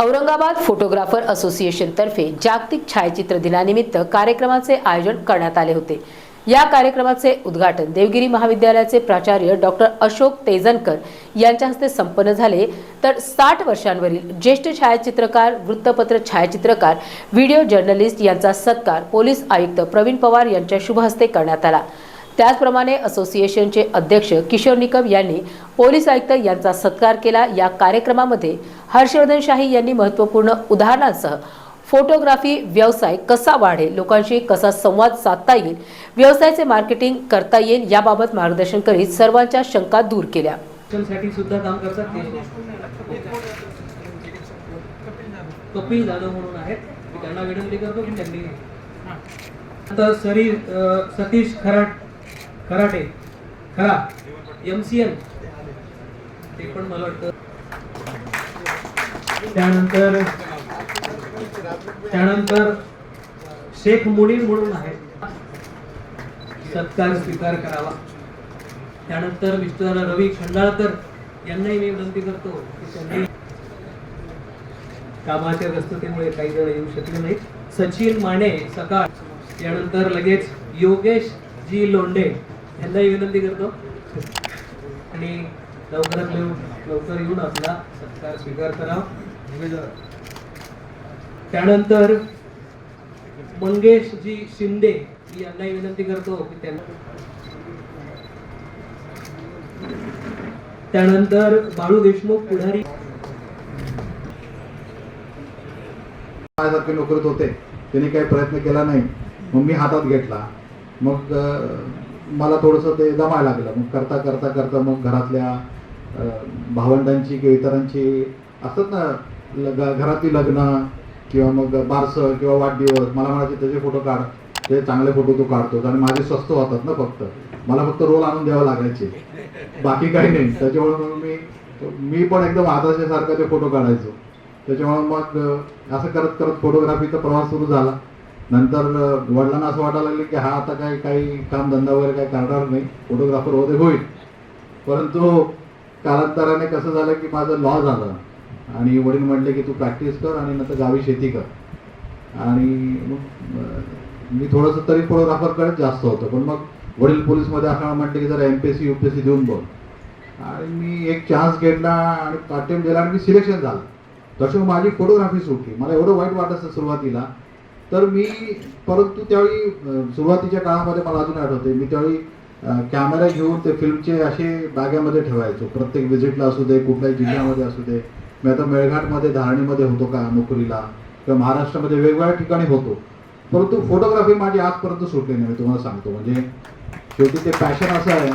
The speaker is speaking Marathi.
औरंगाबाद फोटोग्राफर असोसिएशनतर्फे जागतिक छायाचित्र दिनानिमित्त कार्यक्रमाचे आयोजन करण्यात आले होते. या कार्यक्रमाचे उद्घाटन देवगिरी महाविद्यालयाचे प्राचार्य डॉक्टर अशोक तेजनकर यांच्या हस्ते संपन्न झाले. तर साठ वर्षांवरील ज्येष्ठ छायाचित्रकार वृत्तपत्र छायाचित्रकार व्हिडिओ जर्नलिस्ट यांचा सत्कार पोलीस आयुक्त प्रवीण पवार यांच्या शुभ हस्ते करण्यात आला. त्याचप्रमाणे असोसिएशनचे अध्यक्ष किशोर निकम यांनी पोलीस आयुक्त यांचा सत्कार केला. या कार्यक्रमामध्ये हर्षवर्धन शाही यांनी महत्त्वपूर्ण उदाहरणांसह फोटोग्राफी व्यवसाय कसा वाढेल लोकांशी कसा संवाद साधता येईल व्यवसायाचे मार्केटिंग करता येईल याबाबत मार्गदर्शन करीत सर्वांच्या शंका दूर केल्या. सुद्धा काम करतात कपिल जाधव म्हणून आहेत. मी त्यांना विनंती करतो की त्यांनी तर सरी सतीश खराट खराटे खरा एम सी एम ते पण मला वाटतं. त्यानंतर त्यानंतर शेख मुनीर म्हणून आहेत सत्कार स्वीकार करावा. त्यानंतर मिस्टर रवी खंडाळकर यांनाही मी विनंती करतो की त्यांनी कामाच्या व्यस्ततेमुळे काही जण येऊ शकले नाहीत. सचिन माने सकाळ. यानंतर लगेच योगेश जी लोंढे. यांनाही विनंती करतो. आणि लवकरात लवकर येऊन आपला सत्कार स्वीकार करावा त्यानंतर मंगेश जी शिंदे यांनाही विनंती करतो की त्यांना त्यानंतर बाळू देशमुख पुढारी नोकरीत होते. त्यांनी काही प्रयत्न केला नाही. मग मी हातात घेतला. मग मला थोडंसं ते जमायला लागलं. मग करता करता करता मग घरातल्या भावंडांची किंवा इतरांची असतात ना लग घरातली लग्न किंवा मग बारसं किंवा वाढदिवस मला म्हणायचे त्याचे फोटो काढ. ते चांगले फोटो तू काढतोस. आणि माझे स्वस्त होतात ना फक्त. मला फक्त रोल आणून द्यावं लागायचे. बाकी काही नाही. त्याच्यामुळे मग मी मी पण एकदम आदर्शासारखा ते फोटो काढायचो. त्याच्यामुळे मग असं करत करत फोटोग्राफीचा प्रवास सुरू झाला. नंतर वडिलांना असं वाटायला लागलं की हा आता काय काही काम धंदा वगैरे काही करणार नाही. फोटोग्राफर वगैरे होईल. परंतु कालांतराने कसं झालं की माझं लॉ झालं. आणि वडील म्हटले की तू प्रॅक्टिस कर आणि नंतर गावी शेती कर. आणि मग मी थोडंसं तरी फोटोग्राफरकडेच जास्त होतं. पण मग वडील पोलीसमध्ये असताना म्हटले की जरा M P S C U P S C देऊन बघ आणि मी एक चान्स घेतला आणि अटेम्प्ट दिला आणि मी सिलेक्शन झालं. तशी माझी फोटोग्राफी सुटली. मला एवढं वाईट वाटायचं सुरुवातीला. तर मी परंतु त्यावेळी सुरुवातीच्या काळामध्ये मला अजून आठवते मी त्यावेळी कॅमेरा घेऊन ते फिल्मचे असे बागेमध्ये ठेवायचो. प्रत्येक व्हिजिटला असू दे कुठल्याही जिल्ह्यामध्ये असू दे. मी आता मेळघाटमध्ये धारणीमध्ये होतो का नोकरीला? किंवा महाराष्ट्रामध्ये वेगवेगळ्या ठिकाणी होतो. परंतु फोटोग्राफी माझी आजपर्यंत सुटली नाही मी तुम्हाला सांगतो. म्हणजे शेवटी ते पॅशन असं आहे.